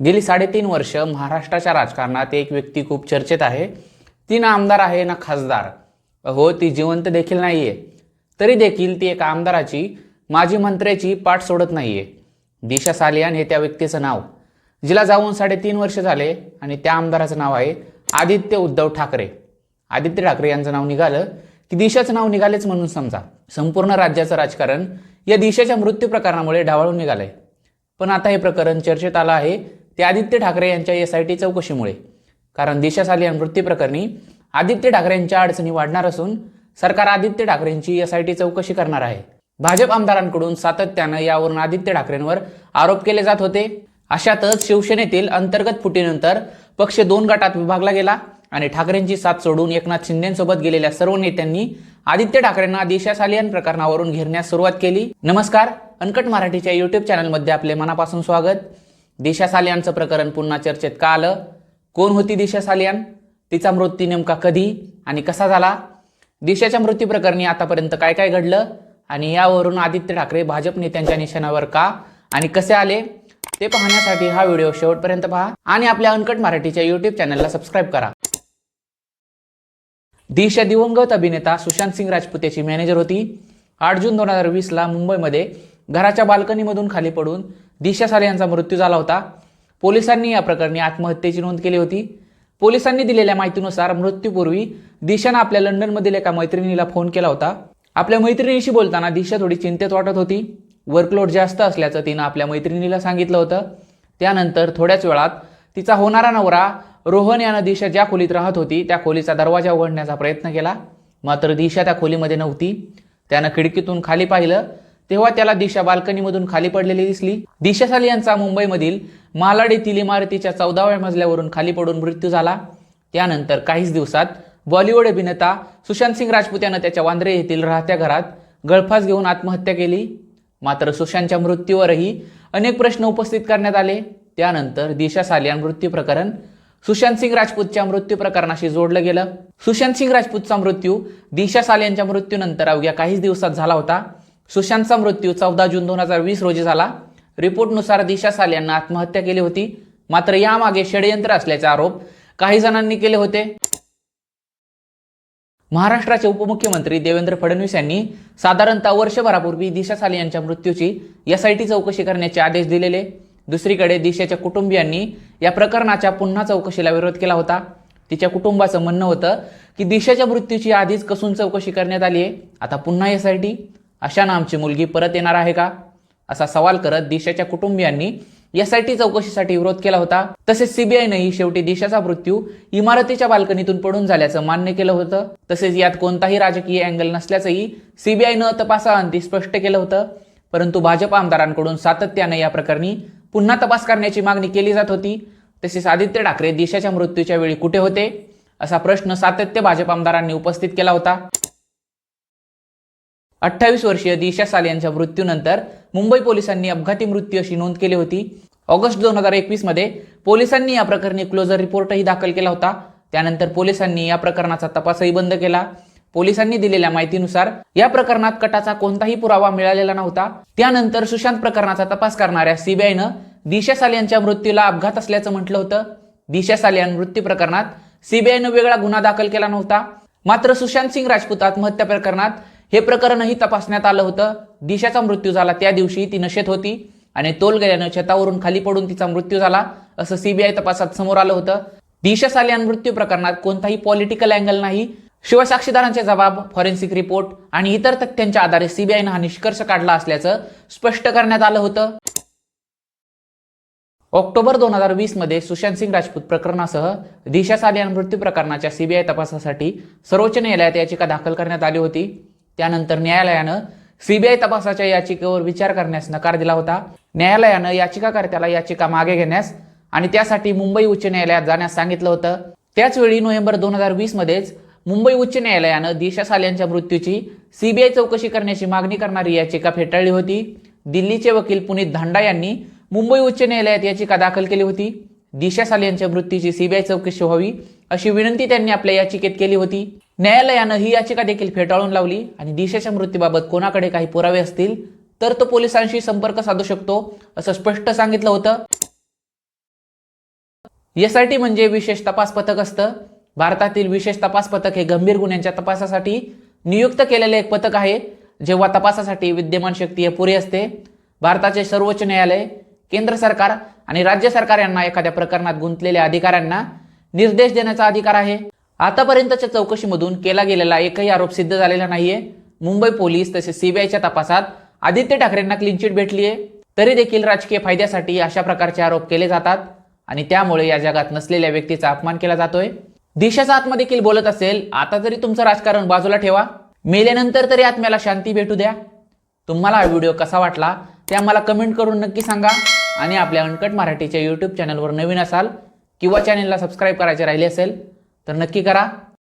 गेली साडेतीन वर्ष महाराष्ट्राच्या राजकारणात एक व्यक्ती खूप चर्चेत आहे. ती ना आमदार आहे ना खासदार. हो ती जिवंत देखील नाही आहे तरी देखील ती एका आमदाराची माजी मंत्र्याची पाठ सोडत नाही आहे दिशा सालियान हे त्या व्यक्तीचं नाव. जिला जाऊन साडेतीन वर्ष झाले आणि त्या आमदाराचं नाव आहे आदित्य उद्धव ठाकरे. आदित्य ठाकरे यांचं नाव निघालं की दिशाचं नाव निघालेच म्हणून समजा. संपूर्ण राज्याचं राजकारण या दिशाच्या मृत्यू प्रकरणामुळे ढावळून निघालंय. पण आता हे प्रकरण चर्चेत आलं आहे. ते आदित्य ठाकरे यांच्या एस आय टी चौकशीमुळे. कारण दिशा सालियान मृत्यू प्रकरणी आदित्य ठाकरेंच्या अडचणी वाढणार असून सरकार आदित्य ठाकरेंची एस आय टी चौकशी करणार आहे. भाजप आमदारांकडून सातत्यानं यावरून आदित्य ठाकरेंवर आरोप केले जात होते. अशातच शिवसेनेतील अंतर्गत फुटीनंतर पक्ष दोन गटात विभागला गेला आणि ठाकरेंची साथ सोडून एकनाथ शिंदेसोबत गेलेल्या सर्व नेत्यांनी आदित्य ठाकरेंना देशासालियन प्रकरणावरून घेरण्यास सुरुवात केली. नमस्कार अनकट मराठीच्या युट्यूब चॅनलमध्ये आपले मनापासून स्वागत. दिशा प्रकरण पुन्हा चर्चेत का आलं? कोण होती दिशा सालियान तिचा मृत्यू नेमका कधी आणि कसा झाला? दिशाच्या मृत्यू प्रकरणी आतापर्यंत काय काय घडलं? आणि यावरून आदित्य ठाकरे भाजप नेत्यांच्या निशाणावर का आणि कसे आले? ते पाहण्यासाठी हा व्हिडिओ शेवटपर्यंत पहा आणि आपल्या अनकट मराठीच्या युट्यूब चॅनलला सबस्क्राईब करा. दिशा दिवंगत अभिनेता सुशांत सिंग राजपूत याची मॅनेजर होती. आठ जून दोन हजार वीसला मुंबईमध्ये घराच्या बाल्कनीमधून खाली पडून दिशा साले यांचा मृत्यू झाला होता. पोलिसांनी या प्रकरणी आत्महत्येची नोंद केली होती. पोलिसांनी दिलेल्या माहितीनुसार मृत्यूपूर्वी दिशानं आपल्या लंडनमधील एका मैत्रिणीला फोन केला होता. आपल्या मैत्रिणीशी बोलताना दिशा थोडी चिंतेत वाटत होती. वर्कलोड जास्त असल्याचं तिनं आपल्या मैत्रिणीला सांगितलं होतं. त्यानंतर थोड्याच वेळात तिचा होणारा नवरा रोहन यानं दिशा ज्या खोलीत राहत होती त्या खोलीचा दरवाजा उघडण्याचा प्रयत्न केला. मात्र दिशा त्या खोलीमध्ये नव्हती. त्यानं खिडकीतून खाली पाहिलं. तेव्हा त्याला दिशा बाल्कनीमधून खाली पडलेली दिसली. दिशा साली यांचा मुंबईमधील मालाड येथील इमारतीच्या चौदाव्या मजल्यावरून खाली पडून मृत्यू झाला. त्यानंतर काहीच दिवसात बॉलिवूड अभिनेता सुशांत सिंग राजपूत यानं त्याच्या वांद्रे येथील राहत्या घरात गळफास घेऊन आत्महत्या केली. मात्र सुशांतच्या मृत्यूवरही अनेक प्रश्न उपस्थित करण्यात आले. त्यानंतर दिशा सालियान मृत्यू प्रकरण सुशांत सिंग राजपूतच्या मृत्यू प्रकरणाशी जोडलं गेलं. सुशांत सिंग राजपूतचा मृत्यू दिशा सालियांच्या मृत्यूनंतर अवघ्या काहीच दिवसात झाला होता. सुशांतचा मृत्यू चौदा जून दोन हजार वीस रोजी झाला. रिपोर्टनुसार दिशा सालियांना आत्महत्या केली होती. मात्र यामागे षडयंत्र असल्याचे आरोप काही जणांनी केले होते. महाराष्ट्राचे उपमुख्यमंत्री देवेंद्र फडणवीस यांनी साधारणतः वर्षभरापूर्वी दिशा साले यांच्या मृत्यूची एस आय टी चौकशी करण्याचे आदेश दिलेले. दुसरीकडे दिशाच्या कुटुंबियांनी या प्रकरणाच्या पुन्हा चौकशीला विरोध केला होता. तिच्या कुटुंबाचं म्हणणं होतं की दिशाच्या मृत्यूची आधीच कसून चौकशी करण्यात आली आहे आता पुन्हा एस आय टी अशानं आमची मुलगी परत येणार आहे का? असा सवाल करत दिशाच्या कुटुंबियांनी एस आय टी चौकशीसाठी विरोध केला होता. तसेच सीबीआयनंही शेवटी दिशाचा मृत्यू इमारतीच्या बाल्कनीतून पडून झाल्याचं मान्य केलं होतं. तसेच यात कोणताही राजकीय अँगल नसल्याचंही सीबीआयनं तपासाअंती स्पष्ट केलं होतं. परंतु भाजप आमदारांकडून सातत्यानं या प्रकरणी पुन्हा तपास करण्याची मागणी केली जात होती. तसेच आदित्य ठाकरे दिशाच्या मृत्यूच्या वेळी कुठे होते? असा प्रश्न सातत्य भाजप आमदारांनी उपस्थित केला होता. अठ्ठावीस वर्षीय दिशा साल यांच्या मृत्यूनंतर मुंबई पोलिसांनी अपघाती मृत्यू अशी नोंद केली होती. ऑगस्ट दोन हजार एकवीसमध्ये पोलिसांनी या प्रकरणी क्लोजर रिपोर्टही दाखल केला होता. त्यानंतर पोलिसांनी या प्रकरणाचा तपासही बंद केला. पोलिसांनी दिलेल्या माहितीनुसार या प्रकरणात कटाचा कोणताही पुरावा मिळालेला नव्हता. त्यानंतर सुशांत प्रकरणाचा तपास करणाऱ्या सीबीआयनं दिशा साल यांच्या मृत्यूला अपघात असल्याचं म्हटलं होतं. दिशा सालियान मृत्यू प्रकरणात सीबीआयनं वेगळा गुन्हा दाखल केला नव्हता. मात्र सुशांत सिंग राजपूत आत्महत्या प्रकरणात हे प्रकरणही तपासण्यात आलं होतं. दिशाचा मृत्यू झाला त्या दिवशी ती नशेत होती आणि तोल गेल्यानं छतावरून खाली पडून तिचा मृत्यू झाला असं सीबीआय तपासात समोर आलं होतं. दिशा सालियान मृत्यू प्रकरणात कोणताही पॉलिटिकल अँगल नाही. शिवाय साक्षीदारांचे जबाब फॉरेन्सिक रिपोर्ट आणि इतर तथ्यांच्या आधारे सीबीआयनं हा निष्कर्ष काढला असल्याचं स्पष्ट करण्यात आलं होतं. ऑक्टोबर दोन हजार वीसमध्ये सुशांत सिंग राजपूत प्रकरणासह दिशा सालियान मृत्यू प्रकरणाच्या सीबीआय तपासासाठी सर्वोच्च न्यायालयात याचिका दाखल करण्यात आली होती. त्यानंतर न्यायालयानं सीबीआय तपासाच्या याचिकेवर विचार करण्यास नकार दिला होता. न्यायालयानं याचिकाकर्त्याला याचिका मागे घेण्यास आणि त्यासाठी मुंबई उच्च न्यायालयात जाण्यास सांगितलं होतं. त्याचवेळी नोव्हेंबर दोन हजार वीसमध्येच मुंबई उच्च न्यायालयानं दिशा साल्यांच्या मृत्यूची सीबीआय चौकशी करण्याची मागणी करणारी याचिका फेटाळली होती. दिल्लीचे वकील पुनीत धांडा यांनी मुंबई उच्च न्यायालयात याचिका दाखल केली होती. दिशा सालियांच्या मृत्यूची सीबीआय चौकशी व्हावी अशी विनंती त्यांनी आपल्या याचिकेत केली होती. न्यायालयानं ही याचिका देखील फेटाळून लावली आणि दिशाच्या मृत्यूबाबत कोणाकडे काही पुरावे असतील तर तो पोलिसांशी संपर्क साधू शकतो असं स्पष्ट सांगितलं होतं. एसआयटी म्हणजे विशेष तपास पथक असतं. भारतातील विशेष तपास पथक हे गंभीर गुन्ह्यांच्या तपासासाठी नियुक्त केलेले एक पथक आहे जेव्हा तपासासाठी विद्यमान शक्ती पुरे असते. भारताचे सर्वोच्च न्यायालय केंद्र सरकार आणि राज्य सरकार यांना एखाद्या प्रकरणात गुंतलेल्या अधिकाऱ्यांना निर्देश देण्याचा अधिकार आहे. आतापर्यंतच्या चौकशीमधून केला गेलेला एकही आरोप सिद्ध झालेला नाहीये. मुंबई पोलीस तसेच सीबीआयच्या तपासात आदित्य ठाकरेंना क्लीन चिट भेटली आहे तरी देखील राजकीय फायद्यासाठी अशा प्रकारचे आरोप केले जातात आणि त्यामुळे या जगात नसलेल्या व्यक्तीचा अपमान केला जातोय. देशाचा आत्मा देखील बोलत असेल आता तरी तुमचं राजकारण बाजूला ठेवा. मेल्यानंतर तरी आत्म्याला शांती भेटू द्या. तुम्हाला हा व्हिडिओ कसा वाटला ते आम्हाला कमेंट करून नक्की सांगा. आणि आपल्या अनकट मराठीच्या यूट्यूब चॅनलवर नवीन असाल किंवा चॅनलला सबस्क्राईब करायचे राहिले असेल तर नक्की करा.